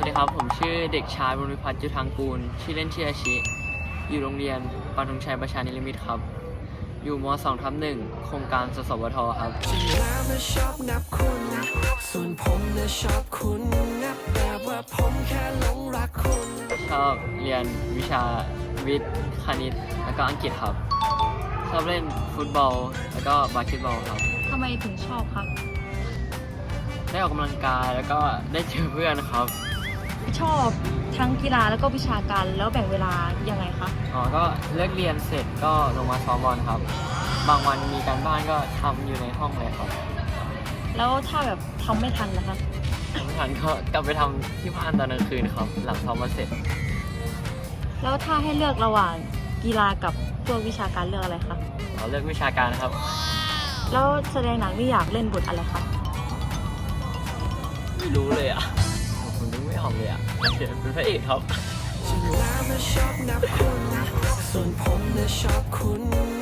วัสดีครับ ผมชื่อเด็กชายบุญวิพัฒน์จุทางกูล ชื่อเล่นชื่ออาชิ อยู่โรงเรียนปานธงชัยประชานิรมิตรครับ อยู่ม 2 ทับหนึ่งโครงการสสวทครับฉันแล้วนะชอบนับคุณส่วนผมนะชอบคุณนับแบบว่าผมแค่หลงรักคุณ ชอบเรียนวิชาวิทย์คณิต แล้วก็อังกฤษครับ ชอบเล่นฟุตบอล แล้วก็บาสเกตบอลครับ ทำไมถึงชอบครับ ได้ออกกำลังกายแล้วก็ได้เจอเพื่อนครับ ชอบทั้งกีฬาแล้วก็วิชาการแล้วแบ่งเวลายังไงคะอ๋อก็เลิกเรียนเสร็จก็ลงมาซ้อมบอลครับ บางวันมีการบ้านก็ทำอยู่ในห้องเลยครับแล้วถ้าแบบทำไม่ทันนะคะทำไม่ทันก็กลับไปทำที่บ้านตอนกลางคืนครับ หลังซ้อมมาเสร็จ แล้วถ้าให้เลือกระหว่างกีฬากับพวกวิชาการเลือกอะไรคะเราเลือกวิชาการครับ แล้วแสดงหนังนี่อยากเล่นบทอะไรคะไม่รู้เลยอะ ผมนึกไม่ออกเลยอะเดี๋ยวเป็นพระเอกครับ ฉันแล้วนะชอบนับคุณ ส่วนผมนะชอบคุณ